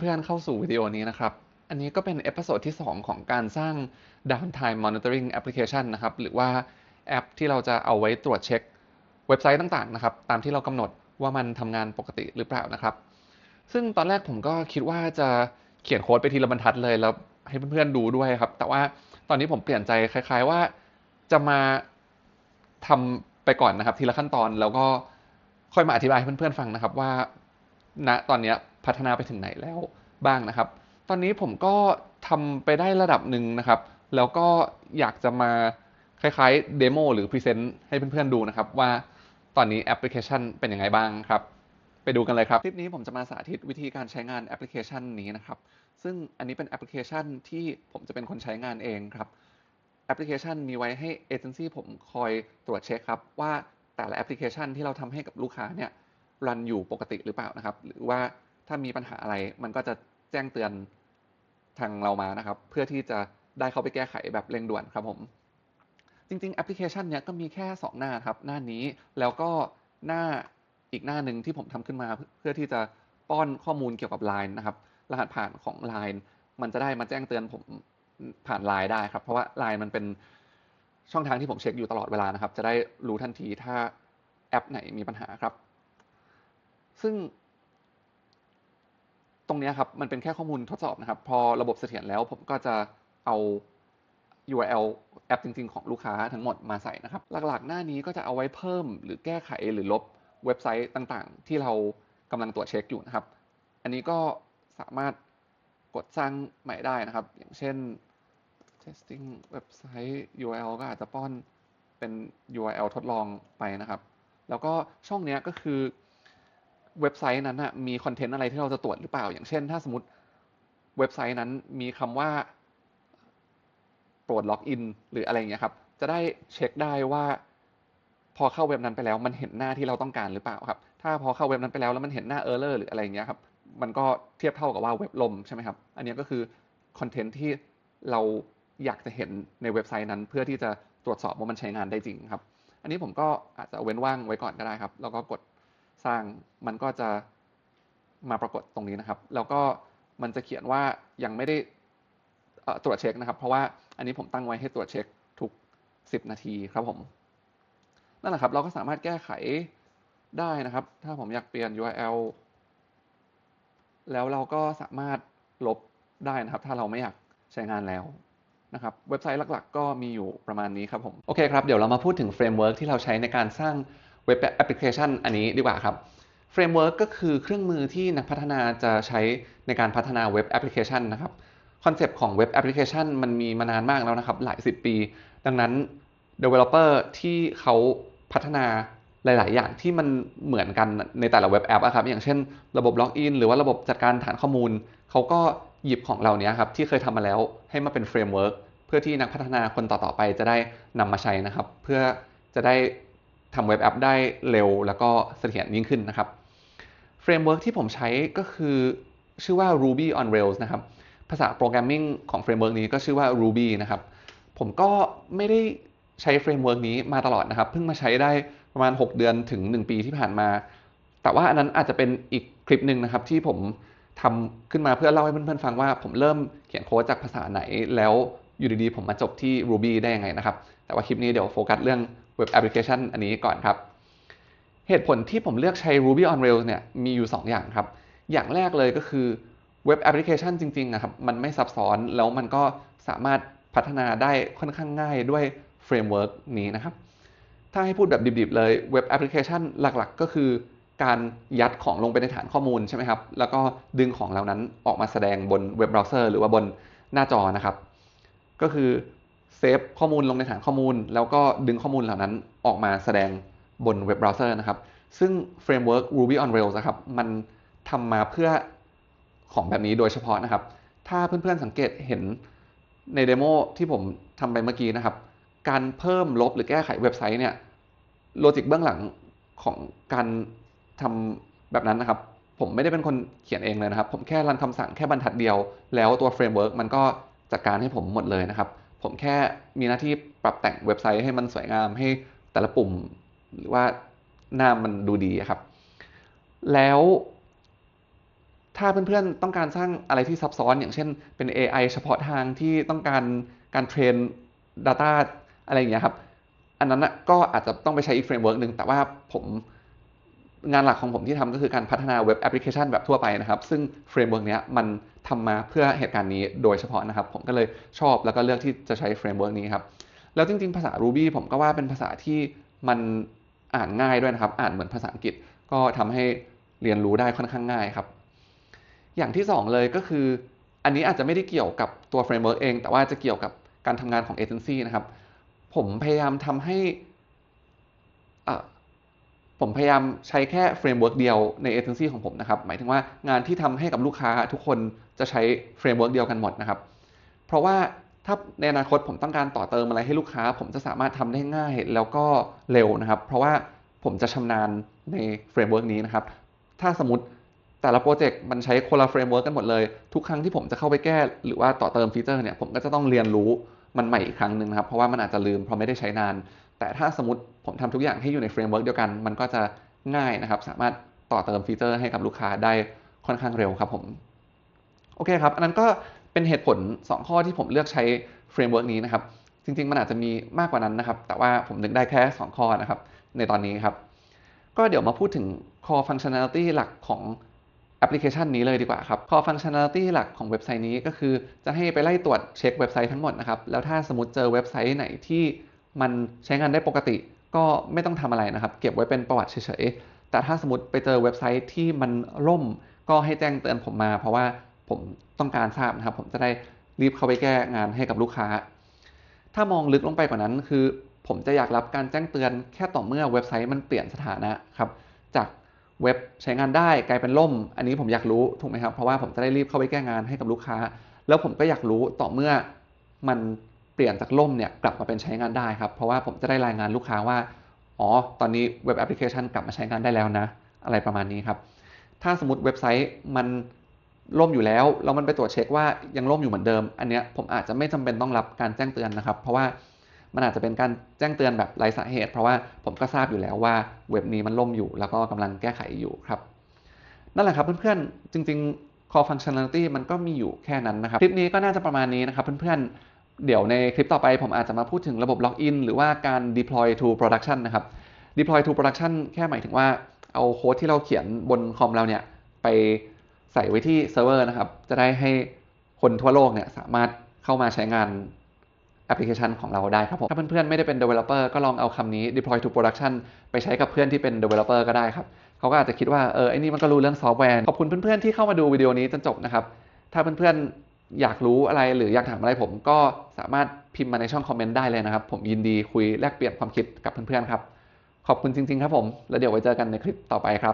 เพื่อนๆเข้าสู่วิดีโอนี้นะครับ อันนี้ก็เป็นเอพิโซดที่ 2 ของการสร้าง downtime monitoring application นะครับ หรือว่าแอปที่เราจะเอาไว้ตรวจเช็คเว็บไซต์ต่างๆนะครับ ตามที่เรากำหนดว่ามันทำงานปกติหรือเปล่านะครับ ซึ่งตอนแรกผมก็คิดว่าจะเขียนโค้ดไปทีละบรรทัดเลยแล้วให้เพื่อนๆดูด้วยครับ แต่ว่าตอนนี้ผมเปลี่ยนใจคล้าย ๆว่าจะมาทำไปก่อนนะครับ ทีละขั้นตอนแล้วก็ค่อยมาอธิบายให้เพื่อนๆฟังนะครับว่าณตอนนี้ พัฒนาไปถึงไหนแล้วบ้างนะครับ ตอนนี้ผมก็ทำไปได้ระดับหนึ่งนะครับ แล้วก็อยากจะมาคล้ายๆเดโมหรือพรีเซนต์ให้เพื่อนๆดูนะครับ ว่าตอนนี้แอปพลิเคชันเป็นยังไงบ้างครับ ไปดูกันเลยครับ คลิปนี้ผมจะมาสาธิตวิธีการใช้งานแอปพลิเคชันนี้นะครับ ซึ่งอันนี้เป็นแอปพลิเคชันที่ผมจะเป็นคนใช้งานเองครับแอปพลิเคชันมีไว้ให้เอเจนซี่ผมคอยตรวจเช็คครับว่าแต่ละแอปพลิเคชันที่เราทำให้กับลูกค้าเนี่ยรันอยู่ปกติหรือเปล่านะครับ หรือว่า ถ้ามีปัญหาอะไรมันก็จะแจ้งเตือนทางเรามานะครับ เพื่อที่จะได้เข้าไปแก้ไขแบบเร่งด่วนครับผม จริง ๆ แอปพลิเคชันเนี้ยก็มีแค่ 2 หน้าครับ หน้านี้แล้วก็หน้าอีกหน้าหนึ่งที่ผมทำขึ้นมาเพื่อที่จะป้อนข้อมูลเกี่ยวกับ Line นะครับ รหัสผ่านของ Line มันจะได้มาแจ้งเตือนผมผ่าน Line ได้ครับ เพราะว่า Line มันเป็นช่องทางที่ผมเช็คอยู่ตลอดเวลานะครับ จะได้รู้ทันทีถ้าแอปไหนมีปัญหาครับ ซึ่ง ตรงนี้ครับมันเป็นแค่ข้อมูลทดสอบนะครับ พอระบบเสถียรแล้วผมก็จะเอา URL แอปจริง ๆ ของลูกค้าทั้งหมดมาใส่นะครับ หลักๆ หน้านี้ก็จะเอาไว้เพิ่มหรือแก้ไขหรือลบเว็บไซต์ต่างๆ ที่เรากำลังตรวจเช็คอยู่นะครับ อันนี้ก็สามารถกดสร้างใหม่ได้นะครับ อย่างเช่น testing เว็บไซต์ URL ก็อาจจะป้อนเป็น URL ทดลองไปนะครับ แล้วก็ช่องนี้ก็คือ เว็บไซต์นั้นนะมีคอนเทนต์อะไรที่เราจะตรวจหรือเปล่า อย่างเช่น ถ้าสมมติเว็บไซต์นั้นมีคำว่าโปรดล็อกอินหรืออะไรเงี้ยครับ จะได้เช็คได้ว่า พอเข้าเว็บนั้นไปแล้วมันเห็นหน้าที่เราต้องการหรือเปล่าครับ ถ้าพอเข้าเว็บนั้นไปแล้วแล้วมันเห็นหน้าเออร์เลอร์หรืออะไรเงี้ยครับมันก็เทียบเท่ากับว่าเว็บล่มใช่ไหมครับ อันนี้ก็คือคอนเทนต์ที่เราอยากจะเห็นในเว็บไซต์นั้น เพื่อที่จะตรวจสอบว่ามันใช้งานได้จริงครับ อันนี้ผมก็อาจจะเว้นว่างไว้ก่อนก็ได้ครับ แล้วก็กด สร้างมันก็จะมาปรากฏตรงนี้นะครับ แล้วก็มันจะเขียนว่ายังไม่ได้ตรวจเช็คนะครับ เพราะว่าอันนี้ผมตั้งไว้ให้ตรวจเช็คทุก 10 นาทีครับผมนั่นแหละครับ เราก็สามารถแก้ไขได้นะครับ ถ้าผมอยากเปลี่ยน URL แล้วเราก็สามารถลบได้นะครับ ถ้าเราไม่อยากใช้งานแล้วนะครับ เว็บไซต์หลักๆ ก็มีอยู่ประมาณนี้ครับผม โอเคครับ เดี๋ยวเรามาพูดถึงเฟรมเวิร์กที่เราใช้ในการสร้าง เว็บแอปพลิเคชันอันนี้ดีกว่าครับเฟรมเวิร์กก็คือเครื่องมือที่นักพัฒนาจะใช้ในการพัฒนาเว็บแอปพลิเคชันนะครับคอนเซปต์ของเว็บแอปพลิเคชันมันมีมานานมากแล้วนะครับ หลายสิบปี ดังนั้น Developer ที่เขาพัฒนาหลาย ๆ อย่างที่มันเหมือนกันในแต่ละเว็บแอปครับ อย่างเช่นระบบล็อกอินหรือว่าระบบจัดการฐานข้อมูล เขาก็หยิบของเราเนี้ยครับ ที่เคยทำมาแล้วให้มาเป็นเฟรมเวิร์กเพื่อที่นักพัฒนาคนต่อ ๆ ไปจะได้นำมาใช้นะครับ เพื่อจะได้ ทำเว็บแอปได้เร็วแล้วก็เสถียรยิ่งขึ้นนะครับเฟรมเวิร์กที่ผมใช้ก็คือชื่อว่า Ruby on Rails นะครับ ภาษาโปรแกรมมิ่งของเฟรมเวิร์กนี้ก็ชื่อว่า Ruby นะครับ ผมก็ไม่ได้ใช้เฟรมเวิร์กนี้มาตลอดนะครับ เพิ่งมาใช้ได้ประมาณ 6 เดือนถึง 1 ปีที่ผ่านมา แต่ว่าอันนั้นอาจจะเป็นอีกคลิปหนึ่งนะครับ ที่ผมทำขึ้นมาเพื่อเล่าให้เพื่อนๆฟังว่าผมเริ่มเขียนโค้ดจากภาษาไหน แล้วอยู่ดีๆ ผมมาจบที่ Ruby ได้ยังไงนะครับ แต่ว่าคลิปนี้เดี๋ยวโฟกัสเรื่อง เว็บแอปพลิเคชันอันนี้ก่อนครับ เหตุผลที่ผมเลือกใช้ Ruby on Rails เนี่ยมีอยู่ 2 อย่างครับ อย่างแรกเลยก็คือเว็บแอปพลิเคชันจริงๆนะครับ มันไม่ซับซ้อนแล้วมันก็สามารถพัฒนาได้ค่อนข้างง่ายด้วยเฟรมเวิร์กนี้นะครับ ถ้าให้พูดแบบดิบๆเลยเว็บแอปพลิเคชันหลักๆ ก็คือการยัดของลงไปในฐานข้อมูลใช่ไหมครับ แล้วก็ดึงของเหล่านั้นออกมาแสดงบนเว็บเบราว์เซอร์หรือว่าบนหน้าจอนะครับ ก็คือ เซฟข้อมูลลงในฐานข้อมูล แล้วก็ดึงข้อมูลเหล่านั้นออกมาแสดงบนเว็บเบราว์เซอร์นะครับ ซึ่งเฟรมเวิร์ก Ruby on Rails นะครับ มันทำมาเพื่อของแบบนี้โดยเฉพาะนะครับ ถ้าเพื่อนๆสังเกตเห็นในเดโมที่ผมทำไปเมื่อกี้นะครับ การเพิ่มลบหรือแก้ไขเว็บไซต์เนี่ยโลจิกเบื้องหลังของการทำแบบนั้นนะครับ ผมไม่ได้เป็นคนเขียนเองเลยนะครับ ผมแค่รันคำสั่งแค่บรรทัดเดียว แล้วตัวเฟรมเวิร์กมันก็จัดการให้ผมหมดเลยนะครับ ผมแค่มีหน้าที่ปรับแต่งเว็บไซต์ให้มันสวยงามให้แต่ละปุ่ม หรือว่าหน้ามันดูดีครับ แล้วถ้าเพื่อนๆ ต้องการสร้างอะไรที่ซับซ้อน อย่างเช่นเป็น AI เฉพาะทางที่ต้องการการเทรน Data อะไรอย่างเงี้ยครับ อันนั้นก็อาจจะต้องไปใช้อีกเฟรมเวิร์กหนึ่งแต่ว่าผม งานหลักของผมที่ทำก็คือการพัฒนาเว็บแอปพลิเคชันแบบทั่วไปนะครับ ซึ่งเฟรมเวิร์กนี้มันทำมาเพื่อเหตุการณ์นี้โดยเฉพาะนะครับ ผมก็เลยชอบแล้วก็เลือกที่จะใช้เฟรมเวิร์กนี้ครับ แล้วจริงๆ ภาษา Ruby ผมก็ว่าเป็นภาษาที่มันอ่านง่ายด้วยนะครับ อ่านเหมือนภาษาอังกฤษ ก็ทำให้เรียนรู้ได้ค่อนข้างง่ายครับ อย่างที่สองเลยก็คือ อันนี้อาจจะไม่ได้เกี่ยวกับตัวเฟรมเวิร์กเอง แต่ว่าจะเกี่ยวกับการทำงานของเอเจนซี่นะครับ ผมพยายามทำให้อะ ผมพยายามใช้แค่เฟรมเวิร์กเดียวในเอเจนซี่ของผมนะครับ หมายถึงว่างานที่ทำให้กับลูกค้าทุกคนจะใช้เฟรมเวิร์กเดียวกันหมดนะครับ เพราะว่าถ้าในอนาคตผมต้องการต่อเติมอะไรให้ลูกค้า ผมจะสามารถทำได้ง่ายแล้วก็เร็วนะครับ เพราะว่าผมจะชำนาญในเฟรมเวิร์กนี้นะครับ ถ้าสมมติแต่ละโปรเจกต์มันใช้คนละเฟรมเวิร์กกันหมดเลย ทุกครั้งที่ผมจะเข้าไปแก้ หรือว่าต่อเติมฟีเจอร์เนี่ยผมก็จะต้องเรียนรู้มันใหม่อีกครั้งหนึ่งนะครับ เพราะว่ามันอาจจะลืมเพราะไม่ได้ใช้นาน แต่ถ้าสมมติผมทำทุกอย่างให้อยู่ในเฟรมเวิร์กเดียวกัน มันก็จะง่ายนะครับ สามารถต่อเติมฟีเจอร์ให้กับลูกค้าได้ค่อนข้างเร็วครับผม โอเคครับ อันนั้นก็เป็นเหตุผล 2 ข้อที่ผมเลือกใช้เฟรมเวิร์กนี้นะครับ จริง ๆ มันอาจจะมีมากกว่านั้นนะครับ แต่ว่าผมนึกได้แค่ 2 ข้อนะครับ ในตอนนี้ครับ ก็เดี๋ยวมาพูดถึง core functionality หลักของแอปพลิเคชันนี้เลยดีกว่าครับ core functionality หลักของเว็บไซต์นี้ก็คือจะให้ไปไล่ตรวจเช็คเว็บไซต์ทั้งหมดนะครับ แล้วถ้าสมมติเจอเว็บไซต์ไหนที่ มันใช้งานได้ปกติ ก็ไม่ต้องทำอะไรนะครับ เก็บไว้เป็นประวัติเฉยๆ แต่ถ้าสมมติไปเจอเว็บไซต์ที่มันล่มก็ให้แจ้งเตือนผมมา เพราะว่าผมต้องการทราบนะครับ ผมจะได้รีบเข้าไปแก้งานให้กับลูกค้า ถ้ามองลึกลงไปกว่านั้น คือ ผมจะอยากรับการแจ้งเตือนแค่ต่อเมื่อเว็บไซต์มันเปลี่ยนสถานะครับจากเว็บใช้งานได้กลายเป็นล่ม อันนี้ผมอยากรู้ถูกไหมครับ เพราะว่าผมจะได้รีบเข้าไปแก้งานให้กับลูกค้า แล้วผมก็อยากรู้ต่อเมื่อมัน เปลี่ยนจากล่มเนี่ยกลับมาเป็นใช้งานได้ครับ เพราะว่าผมจะได้รายงานลูกค้าว่า อ๋อ ตอนนี้เว็บแอปพลิเคชันกลับมาใช้งานได้แล้วนะ อะไรประมาณนี้ครับ ถ้าสมมติเว็บไซต์มันล่มอยู่แล้วแล้วมันไปตรวจเช็คว่ายังล่มอยู่เหมือนเดิม อันเนี้ยผมอาจจะไม่จำเป็นต้องรับการแจ้งเตือนนะครับ เพราะว่ามันอาจจะเป็นการแจ้งเตือนแบบไร้สาเหตุ เพราะว่าผมก็ทราบอยู่แล้วว่าเว็บนี้มันล่มอยู่ แล้วก็กำลังแก้ไขอยู่ครับนั่นแหละครับเพื่อนๆจริง ๆ core functionality มันก็มีอยู่แค่นั้นนะครับ คลิปนี้ก็น่าจะประมาณนี้นะครับเพื่อนๆ เดี๋ยวในคลิปต่อไปผมอาจจะมาพูดถึงระบบ login หรือว่าการ deploy to production นะครับ deploy to production แค่หมายถึงว่าเอาโค้ดที่เราเขียนบนคอมเราเนี่ย ไปใส่ไว้ที่เซิร์ฟเวอร์นะครับ จะได้ให้คนทั่วโลกเนี่ยสามารถเข้ามาใช้งานแอปพลิเคชันของเราได้ครับผม ถ้าเพื่อนๆ ไม่ได้เป็น developer ก็ลองเอาคำนี้ deploy to production ไปใช้กับเพื่อนที่เป็น developer ก็ได้ครับ เขาก็อาจจะคิดว่า เออไอ้นี่มันก็รู้เรื่องซอฟต์แวร์ ขอบคุณเพื่อนๆ ที่เข้ามาดูวิดีโอนี้จนจบนะครับ ถ้าเพื่อนๆ อยากรู้อะไรหรืออยากถามอะไรผมก็สามารถพิมพ์มาในช่องคอมเมนต์ได้เลยนะครับ ผมยินดีคุยแลกเปลี่ยนความคิดกับเพื่อนๆครับ ขอบคุณจริง ๆ ครับผม แล้วเดี๋ยวไว้เจอกันในคลิปต่อไปครับ